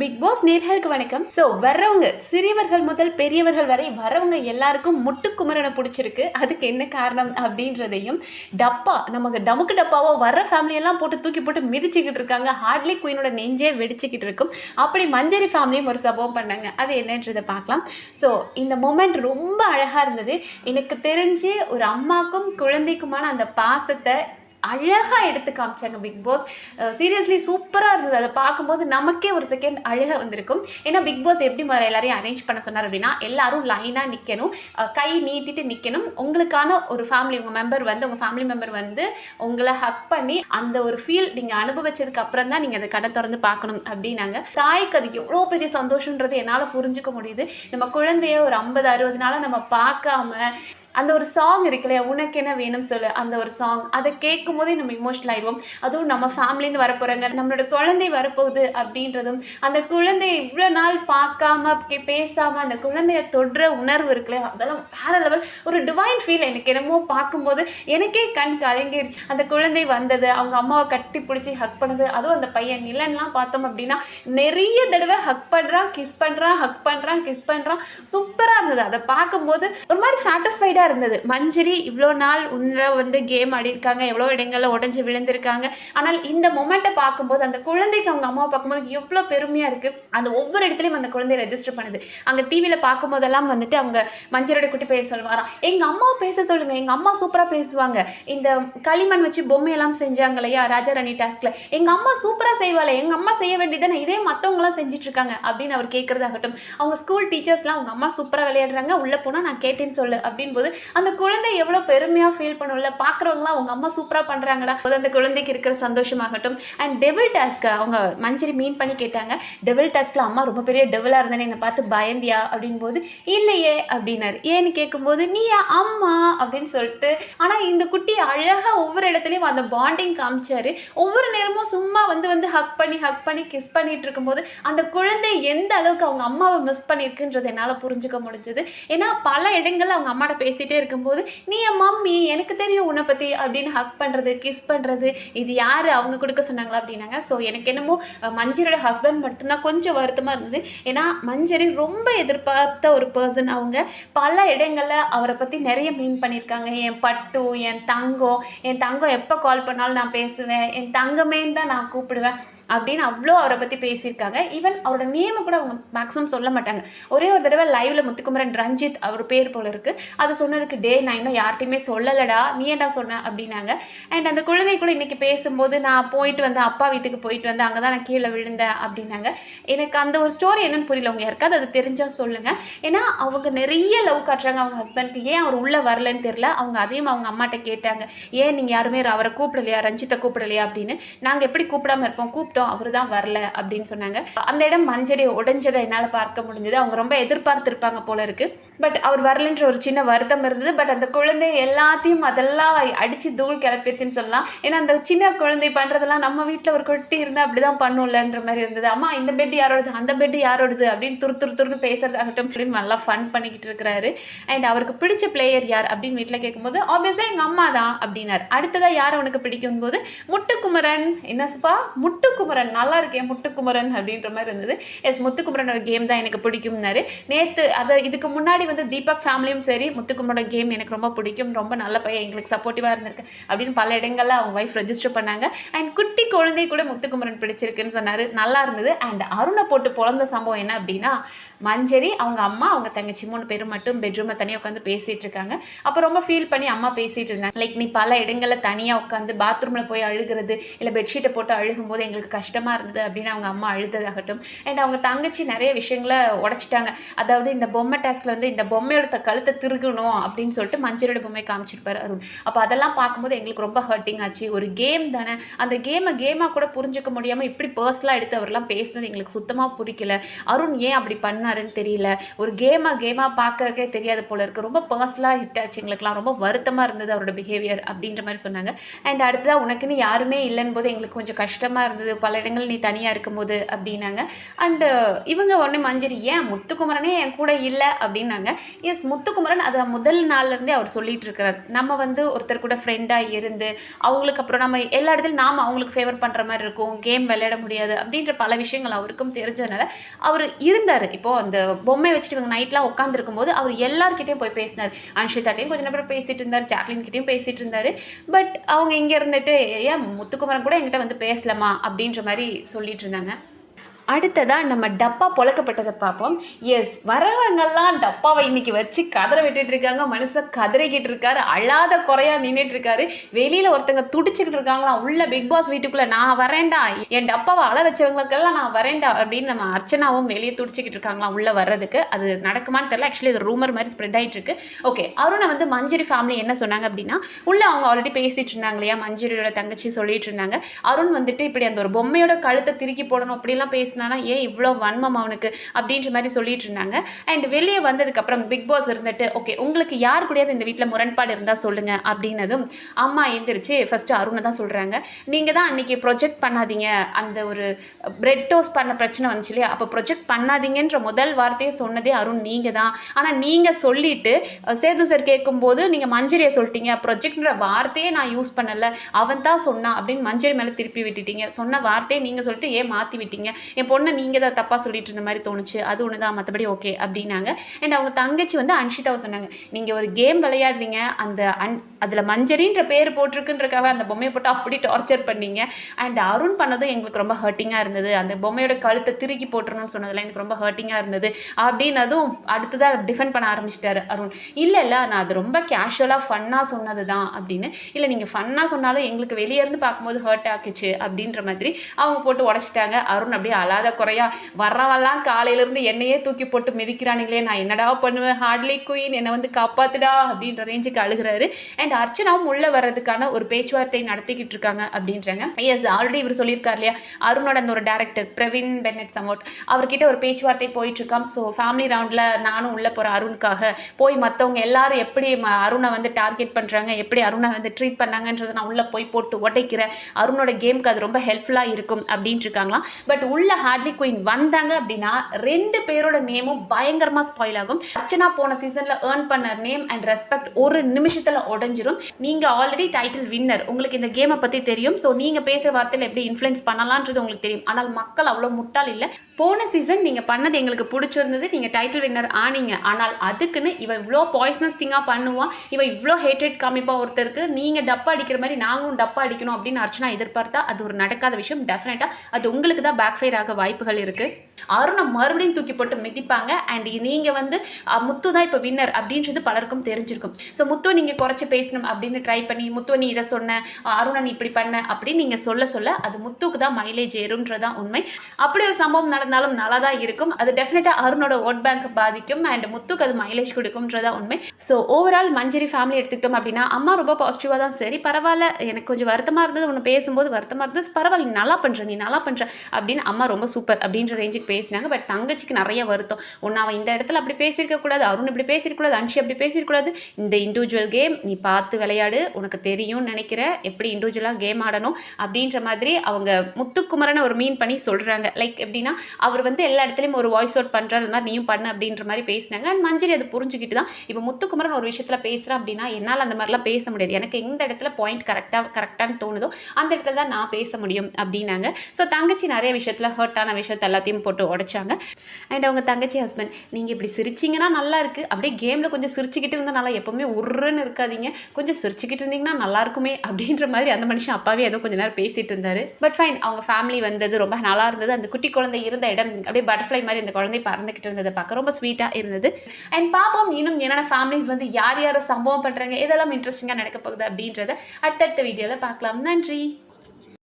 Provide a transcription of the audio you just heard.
Big pass நேர்களுக்கு வணக்கம். So வர்றவங்க சிறியவர்கள் முதல் பெரியவர்கள் வரை வரவங்க எல்லாருக்கும் முட்டுக்குமரனை பிடிச்சிருக்கு. அதுக்கு என்ன காரணம் அப்படின்றதையும் டப்பா நமக்கு டமுக்கு டப்பாவோ வர்ற ஃபேமிலியெல்லாம் போட்டு தூக்கி போட்டு மிதிச்சுக்கிட்டு இருக்காங்க. ஹார்ட்லி குயினோட நெஞ்சே வெடிச்சுக்கிட்டு இருக்கும். அப்படி மஞ்சரி ஃபேமிலியும் ஒரு சம்பவம் பண்ணாங்க. அது என்னன்றதை பார்க்கலாம். ஸோ இந்த மூமெண்ட் ரொம்ப அழகாக இருந்தது. எனக்கு தெரிஞ்சு ஒரு அம்மாக்கும் குழந்தைக்குமான அந்த பாசத்தை அழகாக எடுத்து காமிச்சாங்க பிக் பாஸ் சீரியஸ்லி சூப்பராக இருந்தது. அதை பார்க்கும்போது நமக்கே ஒரு செகண்ட் அழகாக வந்திருக்கும். ஏன்னா பிக் பாஸ் எப்படி மாதிரி எல்லாரையும் அரேஞ்ச் பண்ண சொன்னார் அப்படின்னா எல்லாரும் லைனாக நிற்கணும் கை நீட்டிட்டு நிற்கணும் உங்களுக்கான ஒரு ஃபேமிலி உங்கள் மெம்பர் வந்து உங்கள் ஃபேமிலி மெம்பர் வந்து உங்களை ஹக் பண்ணி அந்த ஒரு ஃபீல் நீங்கள் அனுபவிச்சதுக்கு அப்புறம் தான் நீங்கள் அதை கடை திறந்து பார்க்கணும் அப்படின்னாங்க. தாய்க்கு அது எவ்வளோ பெரிய சந்தோஷன்றது என்னால் புரிஞ்சுக்க முடியுது. நம்ம குழந்தைய ஒரு ஐம்பது அறுபது நாளாக நம்ம பார்க்காம அந்த ஒரு சாங் இருக்கு இல்லையா? உனக்கு என்ன வேணும் சொல்லு. அந்த ஒரு சாங் அதை கேட்கும் போதே நம்ம இமோஷனல் ஆயிடுவோம். அதுவும் நம்ம ஃபேமிலிந்து வரப்போகிறாங்க நம்மளோட குழந்தை வரப்போகுது அப்படின்றதும் அந்த குழந்தைய இவ்வளோ நாள் பார்க்காம கே- பேசாம அந்த குழந்தைய தொடுற உணர்வு இருக்குல்ல அதெல்லாம் வேற லெவல் ஒரு டிவைன் ஃபீல் எனக்கு என்னமோ பார்க்கும்போது எனக்கே கண் கலங்கிடுச்சு அந்த குழந்தை வந்தது அவங்க அம்மாவை கட்டி பிடிச்சி ஹக் பண்ணது. அதுவும் அந்த பையன் நிலன்லாம் பார்த்தோம் அப்படின்னா நிறைய தடவை ஹக் பண்ணுறான் கிஸ் பண்ணுறான் ஹக் பண்ணுறான் கிஸ் பண்ணுறான் சூப்பராக இருந்தது. அதை பார்க்கும்போது ஒரு மாதிரி சாட்டிஸ்ஃபைடாக இருந்தது. மஞ்சரி இவ்வளோ நாள் உள்ள வந்து கேம் ஆடிருக்காங்க எவ்வளோ இடங்கள்ல உடஞ்சி விழுந்திருக்காங்க. ஆனால் இந்த மொமெண்ட்டை பார்க்கும்போது அந்த குழந்தைக்கு அவங்க அம்மாவை பார்க்கும்போது எவ்வளோ பெருமையாக இருக்குது அந்த ஒவ்வொரு இடத்துலையும் அந்த குழந்தைய ரெஜிஸ்டர் பண்ணுது. அங்கே டிவியில் பார்க்கும்போதெல்லாம் வந்துட்டு அவங்க மஞ்சரோட குட்டி பேச சொல்லுவாராம் எங்கள் அம்மாவை பேச சொல்லுங்கள் எங்கள் அம்மா சூப்பராக பேசுவாங்க. இந்த களிமண் வச்சு பொம்மையெல்லாம் செஞ்சாங்க இல்லையா ராஜா ராணி டாஸ்கில் எங்கள் அம்மா சூப்பராக செய்வாளே எங்கள் அம்மா செய்ய வேண்டியதானே இதே மற்றவங்களாம் செஞ்சிட்ருக்காங்க அப்படின்னு அவர் கேட்குறதாகட்டும் அவங்க ஸ்கூல் டீச்சர்ஸ்லாம் அவங்க அம்மா சூப்பராக விளையாடுறாங்க உள்ளே போனால் நான் கேட்டேன்னு சொல்லு. அப்படின் போது அந்த குழந்தை எவ்வளோ பெருமையாக ஃபீல் பண்ணும்ல பார்க்குறவங்களாம் அவங்க அம்மா சூப்பராக பண்ணுறாங்கடா அது அந்த குழந்தைக்கு இருக்கிற சந்தோஷமாகட்டும். அண்ட் டெவில் டாஸ்க்கு அவங்க மஞ்சரி மீன் பண்ணி கேட்டாங்க. டெவில் டாஸ்க்கில் அம்மா ரொம்ப பெரிய டெவலாக இருந்தேன்னு என்னை பார்த்து பயந்தியா அப்படின் போது இல்லையே அப்படின்னாரு. ஏன்னு கேட்கும்போது நீ அம்மா அப்படின்னு சொல்லிட்டு ஆனால் இந்த குட்டி அழகாக ஒவ்வொரு இடத்துலையும் அந்த பாண்டிங் காமிச்சாரு. ஒவ்வொரு நேரமும் சும்மா வந்து வந்து ஹக் பண்ணி ஹக் பண்ணி கிஸ் பண்ணிட்டு இருக்கும்போது அந்த குழந்தை எந்த அளவுக்கு அவங்க அம்மாவை மிஸ் பண்ணியிருக்குன்றது என்னால் புரிஞ்சுக்க முடிஞ்சது. ஏன்னா பல இடங்கள்ல அவங்க அம்மாட்ட பேசிகிட்டே இருக்கும்போது நீ என் மம்மி எனக்கு தெரியும் உன்னை பற்றி அப்படின்னு ஹக் பண்ணுறது கிஸ் பண்ணுறது இது யார்? அவங்க கொடுக்க சொன்னாங்களா அப்படின்னாங்க. ஸோ எனக்கு என்னமோ அஹ், மஞ்சரியோட ஹஸ்பண்ட் மட்டும்தான் கொஞ்சம் வருத்தமாக இருந்தது. ஏன்னா மஞ்சரி ரொம்ப எதிர்பார்த்த ஒரு பர்சன் அவங்க. பல இடங்களில் அவரை பற்றி நிறைய மீன் பண்ணியிருக்காங்க. என் பட்டு என் தங்கம் என் தங்கம் எப்போ கால் பண்ணாலும் நான் பேசுவேன். என் தங்கமேன்னு தான் நான் கூப்பிடுவேன். அப்படின்னு அவ்வளோ அவரை பற்றி பேசியிருக்காங்க. ஈவன் அவரோட நேமை கூட அவங்க மேக்ஸிமம் சொல்ல மாட்டாங்க. ஒரே ஒரு தடவை லைவ்ல முத்துக்குமரன் ரஞ்சித் அவர் பேர் போல இருக்கு. அதை சொன்னதுக்கு டே நான் இன்னும் யார்ட்டையுமே சொல்லலடா. நீ ஏன்டா சொன்ன? அப்படின்னாங்க. அண்ட் அந்த குழந்தை கூட இன்னைக்கு பேசும்போது நான் போயிட்டு வந்தேன். அப்பா வீட்டுக்கு போயிட்டு வந்தேன். அங்கே தான் நான் கீழே விழுந்தேன். அப்படின்னாங்க. எனக்கு அந்த ஒரு ஸ்டோரி என்னன்னு புரியல. அவங்க யாருக்காவது அது தெரிஞ்சா சொல்லுங்கள் ஏன்னா அவங்க நிறைய லவ் காட்டுறாங்க. அவங்க ஹஸ்பண்ட்க்கு ஏன் அவர் உள்ளே வரலன்னு தெரில அவங்க அதையும் அவங்க அம்மாட்ட கேட்டாங்க. ஏன் நீங்கள் யாருமே அவரை கூப்பிடலையா? ரஞ்சித்தை கூப்பிடலையா? அப்படின்னு. நாங்கள் எப்படி கூப்பிடாம இருப்போம்? கூப்பிட்டோம். அவர் தான் வரல அப்படின்னு சொன்னாங்க. அந்த இடம் மஞ்சரி உடைஞ்சதை என்னால் பார்க்க முடிஞ்சது. அவங்க ரொம்ப எதிர்பார்த்துருப்பாங்க போல இருக்கு. பட் அவர் வரலன்ற ஒரு சின்ன வருத்தம் இருந்தது. பட் அந்த குழந்தை எல்லாத்தையும் அதெல்லாம் அடிச்சு தூள் கிளப்பிடுச்சுன்னு சொல்லலாம். ஏன்னா அந்த சின்ன குழந்தை பண்றதெல்லாம் நம்ம வீட்டில் ஒரு குட்டி இருந்தால் அப்படிதான் பண்ணும்லன்ற மாதிரி இருந்தது. அம்மா இந்த பெட் யாரோடது? அந்த பெட் யாரோடது? அப்படின்னு துரு துரு துருன்னு பேசுறதாகட்டும் அப்படின்னு நல்லா ஃபன் பண்ணிக்கிட்டு இருக்கிறாரு. அண்ட் அவருக்கு பிடிச்ச பிளேயர் யார் அப்படின்னு வீட்டில் கேட்கும்போது ஆப்வியஸாக எங்கள் அம்மா தான் அப்படின்னாரு. அடுத்ததாக யார் அவனுக்கு பிடிக்கும் போது முட்டுக்குமரன். என்ன சுப்பா? முத்துக்குமரன் நல்லா இருக்கேன் முட்டுக்குமரன் அப்படின்ற மாதிரி இருந்தது. எஸ் முத்துக்குமரனோட கேம் தான் எனக்கு பிடிக்கும்னாரு. நேற்று அதை இதுக்கு முன்னாடி வந்து தீபக் ஃபேமிலியும் சரி முத்துக்குமரோட கேம் எனக்கு ரொம்ப பிடிக்கும். ரொம்ப நல்ல பையன் எங்களுக்கு சப்போர்ட்டிவாக இருந்திருக்கு. அப்படின்னு பல இடங்களில் அவங்க ஒய்ஃப் ரெஜிஸ்டர் பண்ணாங்க. அண்ட் குட்டி குழந்தை கூட முத்துக்குமரன் பிடிச்சிருக்குன்னு சொன்னார். நல்லா இருந்தது. அண்ட் அருணை போட்டு பிறந்த சம்பவம் என்ன அப்படின்னா மஞ்சரி அவங்க அம்மா அவங்க தங்கச்சி மூணு பேரும் மட்டும் பெட்ரூமை தனியாக உட்காந்து பேசிகிட்டு இருக்காங்க. அப்போ ரொம்ப ஃபீல் பண்ணி அம்மா பேசிகிட்டு இருந்தாங்க. லைக் நீ பல இடங்களில் தனியாக உட்காந்து பாத்ரூமில் போய் அழுகிறது இல்லை பெட்ஷீட்டை போட்டு அழுகும்போது எங்களுக்கு கஷ்டமாக இருந்தது அப்படின்னு அவங்க அம்மா அழுததாகட்டும். அண்ட் அவங்க தங்கச்சி நிறைய விஷயங்களை உடச்சிட்டாங்க. அதாவது இந்த பொம்மை டாஸ்கில் வந்து இந்த பொம்மையோட கழுத்தை திருகணும் அப்படின்னு சொல்லிட்டு மஞ்சளோட பொம்மை காமிச்சிருப்பாரு அருண். அப்போ அதெல்லாம் பார்க்கும்போது எங்களுக்கு ரொம்ப ஹர்ட்டிங் ஆச்சு. ஒரு கேம் தானே. அந்த கேமை கேமாக கூட புரிஞ்சுக்க முடியாமல் இப்படி பர்ஸ்லாம் எடுத்து அவர்லாம் பேசுனது எங்களுக்கு சுத்தமாக பிடிக்கல அருண் ஏன் அப்படி பண்ணாருன்னு தெரியல. ஒரு கேமாக கேமாக பார்க்கறதுக்கே தெரியாது போல இருக்குது ரொம்ப பர்சனலாக ஹிட் ஆச்சு எங்களுக்குலாம் ரொம்ப வருத்தமாக இருந்தது அவரோட பிஹேவியர் அப்படின்ற மாதிரி சொன்னாங்க. அண்ட் அடுத்ததாக உனக்குன்னு யாருமே இல்லைன்னு போது எங்களுக்கு கொஞ்சம் கஷ்டமாக இருந்தது. பல இடங்கள் நீ தனியாக இருக்கும்போது அப்படின்னாங்க. அண்டு இவங்க உடனே மஞ்சரி ஏன் முத்துக்குமரனே என் கூட இல்லை? அப்படின்னாங்க. எஸ் முத்துக்குமரன் அதை முதல் நாள்லேருந்தே அவர் சொல்லிட்டு இருக்கிறார் நம்ம வந்து ஒருத்தர் கூட ஃப்ரெண்டாக இருந்து அவங்களுக்கு அப்புறம் நம்ம எல்லா இடத்துலையும் நாம் அவங்களுக்கு ஃபேவர் பண்ணுற மாதிரி இருக்கும். கேம் விளையாட முடியாது. அப்படின்ற பல விஷயங்கள் அவருக்கும் தெரிஞ்சதுனால அவர் இருந்தார். இப்போது அந்த பொம்மை வச்சுட்டு இவங்க நைட்லாம் உட்காந்துருக்கும் போது அவர் எல்லாருக்கிட்டையும் போய் பேசினார். அன்ஷிதாட்டையும் கொஞ்சம் நேரம் பேசிட்டு இருந்தார் ஜாக்லின் கிட்டேயும் பேசிட்டு இருந்தார் பட் அவங்க இங்கே இருந்துட்டு ஏன் முத்துக்குமரன் கூட என்கிட்ட வந்து பேசலாமா அப்படின்னு அப்படின்ற மாதிரி சொல்லிட்டு இருந்தாங்க. அடுத்ததாக நம்ம டப்பா பொழக்கப்பட்டதை பார்ப்போம். எஸ் வரவங்கெல்லாம் டப்பாவை இன்னைக்கு வச்சு கதற விட்டுட்டு இருக்காங்க. மனுஷன் கதறிக்கிட்டு இருக்காரு. அழாத குறையா நின்றுட்டு இருக்காரு. வெளியில ஒருத்தங்க துடிச்சுக்கிட்டு இருக்காங்களா உள்ள பிக் பாஸ் வீட்டுக்குள்ள நான் வரேன்டா. என் டப்பாவை அழ வச்சவங்களுக்கெல்லாம் நான் வரேன்டா அப்படின்னு நம்ம அர்ச்சனாவும் வெளியே துடிச்சுக்கிட்டு இருக்காங்களாம் உள்ள வர்றதுக்கு. அது நடக்குமான்னு தெரியல. ஆக்சுவலி இது ரூமர் மாதிரி ஸ்ப்ரெட் ஆயிட்டு இருக்கு. ஓகே அருணை வந்து மஞ்சரி ஃபேமிலி என்ன சொன்னாங்க அப்படின்னா உள்ள அவங்க ஆல்ரெடி பேசிட்டு இருந்தாங்க இல்லையா? மஞ்சரியோட தங்கச்சி சொல்லிட்டு இருந்தாங்க. அருண் வந்துட்டு இப்படி அந்த ஒரு பொம்மையோட கழுத்தை திருக்கி போடணும் அப்படிலாம் பேசி பேசினானா ஏன் இவ்வளோ வன்மம் அவனுக்கு? அப்படின்ற மாதிரி சொல்லிட்டு இருந்தாங்க. அண்ட் வெளியே வந்ததுக்கப்புறம் பிக் பாஸ் இருந்துட்டு ஓகே உங்களுக்கு யார் கூடயாவது இந்த வீட்டில் முரண்பாடு இருந்தால் சொல்லுங்க. அப்படின்னதும் அம்மா எந்திரிச்சு ஃபர்ஸ்ட் அருணை தான் சொல்கிறாங்க நீங்கள் தான் அன்னைக்கு ப்ரொஜெக்ட் பண்ணாதீங்க. அந்த ஒரு பிரெட் டோஸ் பண்ண பிரச்சனை வந்துச்சு இல்லையா? அப்போ ப்ரொஜெக்ட் பண்ணாதீங்கன்ற முதல் வார்த்தையை சொன்னதே அருண் நீங்கள் தான். ஆனால் நீங்கள் சொல்லிட்டு சேது சார் கேட்கும்போது நீங்கள் மஞ்சரியை சொல்லிட்டீங்க. ப்ரொஜெக்ட்ன்ற வார்த்தையே நான் யூஸ் பண்ணல. அவன் தான் சொன்னான். அப்படின்னு மஞ்சரி மேலே திருப்பி விட்டுட்டீங்க. சொன்ன வார்த்தையை நீங்கள் சொல்லிட்டு ஏன் மாற்றி விட்டீங்க? என் பொண்ணை நீங்கள் தான் தப்பாக சொல்லிட்டு இருந்த மாதிரி தோணுச்சு. அது ஒன்று தான் மற்றபடி ஓகே அப்படின்னாங்க. அண்ட் அவங்க தங்கச்சி வந்து அன்ஷிதாவை சொன்னாங்க. நீங்கள் ஒரு கேம் விளையாடுறீங்க அந்த அன் அதில் மஞ்சரின்ற பேர் போட்டிருக்குன்றக்காக அந்த பொம்மையை போட்டு அப்படி டார்ச்சர் பண்ணீங்க. அண்ட் அருண் பண்ணதும் எங்களுக்கு ரொம்ப ஹர்ட்டிங்காக இருந்தது. அந்த பொம்மையோட கழுத்தை திருக்கி போட்டுருணும்னு சொன்னதில் எனக்கு ரொம்ப ஹர்ட்டிங்காக இருந்தது. அப்படின்னதும் அடுத்ததாக டிஃபெண்ட் பண்ண ஆரம்பிச்சிட்டாரு அருண். இல்லை இல்லை நான் அது ரொம்ப கேஷுவலாக ஃபன்னாக சொன்னது தான் அப்படின்னு. இல்லை நீங்கள் ஃபன்னாக சொன்னாலும் எங்களுக்கு வெளியே இருந்து பார்க்கும்போது ஹர்ட் ஆக்குச்சு அப்படின்ற மாதிரி அவங்க போட்டு உடச்சிட்டாங்க. அருண் அப்படியே அழாத குறையா வர்றவெல்லாம் காலையிலேருந்து என்னையே தூக்கி போட்டு மிதிக்கிறானுங்களே நான் என்னடா பண்ணுவேன்? ஹார்ட்லி குயின் என்னை வந்து காப்பாத்துடா அப்படின்ற ரேஞ்சுக்கு அழுகிறாரு. அண்ட் அர்ச்சனாவும் உள்ளே வர்றதுக்கான ஒரு பேச்சுவார்த்தை நடத்திக்கிட்டு இருக்காங்க அப்படின்றாங்க. எஸ் ஆல்ரெடி இவர் சொல்லியிருக்கார் இல்லையா? அருணோட அந்த ஒரு டேரக்டர் பிரவீன் பென்னட் சமோட் அவர்கிட்ட ஒரு பேச்சுவார்த்தை போயிட்டுருக்கான் ஸோ ஃபேமிலி ரவுண்டில் நானும் உள்ளே போகிற அருணுக்காக போய் மற்றவங்க எல்லாரும் எப்படி அருணை வந்து டார்கெட் பண்ணுறாங்க எப்படி அருணை வந்து ட்ரீட் பண்ணாங்கன்றதை நான் உள்ளே போய் போட்டு உடைக்கிறேன் அருணோட கேமுக்கு அது ரொம்ப ஹெல்ப்ஃபுல்லாக இருக்கும் அப்படின்ட்டு இருக்காங்களாம். பட் உள்ள ஹார்ட்லி குயின் வந்தாங்க அப்படின்னா ரெண்டு பேரோட நேமும் பயங்கரமாக ஸ்பாயில் ஆகும். அர்ச்சனா போன சீசனில் ஏர்ன் பண்ண நேம் அண்ட் ரெஸ்பெக்ட் ஒரு நிமிஷத்தில் உடஞ்சிரும். நீங்கள் ஆல்ரெடி டைட்டில் வின்னர் உங்களுக்கு இந்த கேமை பற்றி தெரியும். ஸோ நீங்கள் பேசுகிற வார்த்தையில் எப்படி இன்ஃப்ளூயன்ஸ் பண்ணலான்றது உங்களுக்கு தெரியும். ஆனால் மக்கள் அவ்வளோ முட்டால் இல்லை. போன சீசன் நீங்கள் பண்ணது எங்களுக்கு பிடிச்சிருந்தது. நீங்கள் டைட்டில் வின்னர் ஆனீங்க. ஆனால் அதுக்குன்னு இவன் இவ்வளோ பாய்ஸ்னஸ் திங்காக பண்ணுவான் இவன் இவ்வளோ ஹேட்ரேட் காமிப்பா ஒருத்தருக்கு. நீங்கள் டப்பா அடிக்கிற மாதிரி நாங்களும் டப்பா அடிக்கணும் அப்படின்னு அர்ச்சனா எதிர்பார்த்தா அது ஒரு நடக்காத விஷயம். டெஃபினட்டாக அது உங்களுக்கு தான் பேக் ஃபயர் ஆக வாய்ப்புகள் இருக்குது அருணை மறுபடியும் தூக்கி போட்டு மிதிப்பாங்க. அண்ட் நீங்கள் வந்து முத்து தான் இப்போ வின்னர் அப்படின்றது பலருக்கும் தெரிஞ்சிருக்கும். ஸோ முத்து நீங்கள் குறைச்சி பேசணும் அப்படின்னு ட்ரை பண்ணி முத்து நீ இதை சொன்ன அருணை நீ இப்படி பண்ண அப்படின்னு நீங்கள் சொல்ல சொல்ல அது முத்துக்கு தான் மைலேஜ் ஏறும்ன்றதான் உண்மை. அப்படி ஒரு சம்பவம் நடந்தாலும் நல்லா தான் இருக்கும். அது டெஃபினட்டாக அருணோட ஓட் பேங்க் பாதிக்கும். அண்ட் முத்துக்கு அது மைலேஜ் கொடுக்கும்ன்றதான் உண்மை. ஸோ ஓவரால் மஞ்சரி ஃபேமிலி எடுத்துக்கிட்டோம் அப்படின்னா அம்மா ரொம்ப பாசிட்டிவாக தான் சரி பரவாயில்ல. எனக்கு கொஞ்சம் வருத்தமாக இருந்தது. உன்னை பேசும்போது வருத்தமாக இருந்தது. பரவாயில்ல நீ நல்லா பண்ணுற நீ நல்லா பண்ணுற அப்படின்னு அம்மா ரொம்ப சூப்பர் அப்படின்ற ரேஞ்சுக்கு பேசினாங்க. பட் தங்கச்சிக்கு நிறைய வருத்தம். ஒன்று அவன் இந்த இடத்துல அப்படி பேசியிருக்கக்கூடாது அருண் இப்படி பேசியிருக்கூடாது அன்ஷி அப்படி பேசியிருக்கூடாது இந்த இண்டிவிஜுவல் கேம் நீ பார்த்து விளையாடு உனக்கு தெரியும்னு நினைக்கிறேன் எப்படி இண்டிவிஜுவலாக கேம் ஆடணும் அப்படின்ற மாதிரி அவங்க முத்துக்குமரனை ஒரு மீன் பண்ணி சொல்கிறாங்க லைக் எப்படின்னா அவர் வந்து எல்லா இடத்துலையும் ஒரு வாய்ஸ் அவுட் பண்ணுறாரு அது மாதிரி நீயும் பண்ணு அப்படின்ற மாதிரி பேசினாங்க. அண்ட் மஞ்சரி அது புரிஞ்சுக்கிட்டு தான் இப்போ முத்துக்குமரன் ஒரு விஷயத்தில் பேசுகிறேன் அப்படின்னா என்னால் அந்த மாதிரிலாம் பேச முடியாது. எனக்கு எந்த இடத்துல பாயிண்ட் கரெக்டாக கரெக்டானு தோணுதோ அந்த இடத்துல தான் நான் பேச முடியும் அப்படின்னாங்க. ஸோ தங்கச்சி நிறைய விஷயத்தில் ஹர்ட் ஹர்ட்டான விஷயத்த எல்லாத்தையும் போட்டு உடைச்சாங்க. அண்ட் அவங்க தங்கச்சி ஹஸ்பண்ட் நீங்கள் இப்படி சிரிச்சிங்கன்னா நல்லா இருக்குது அப்படியே கேமில் கொஞ்சம் சிரிச்சுக்கிட்டு இருந்தனால எப்போவுமே உருன்னு இருக்காதீங்க. கொஞ்சம் சிரிச்சுக்கிட்டு இருந்தீங்கன்னா நல்லா இருக்குமே அப்படின்ற மாதிரி அந்த மனுஷன் அப்பாவே ஏதோ கொஞ்ச நேரம் பேசிட்டு இருந்தாரு. பட் ஃபைன் அவங்க ஃபேமிலி வந்தது ரொம்ப நல்லா இருந்தது. அந்த குட்டி குழந்தை இருந்த இடம் அப்படியே பட்டர்ஃப்ளை மாதிரி அந்த குழந்தை பறந்துக்கிட்டு இருந்ததை பார்க்க ரொம்ப ஸ்வீட்டாக இருந்தது. அண்ட் பாப்போம் இன்னும் என்னென்ன ஃபேமிலிஸ் வந்து யார் யார் சம்பவம் பண்ணுறாங்க இதெல்லாம் இன்ட்ரெஸ்டிங்காக நடக்க போகுது அப்படின்றத அடுத்தடுத்த வீடியோவில் பார்க்கலாம். நன்றி!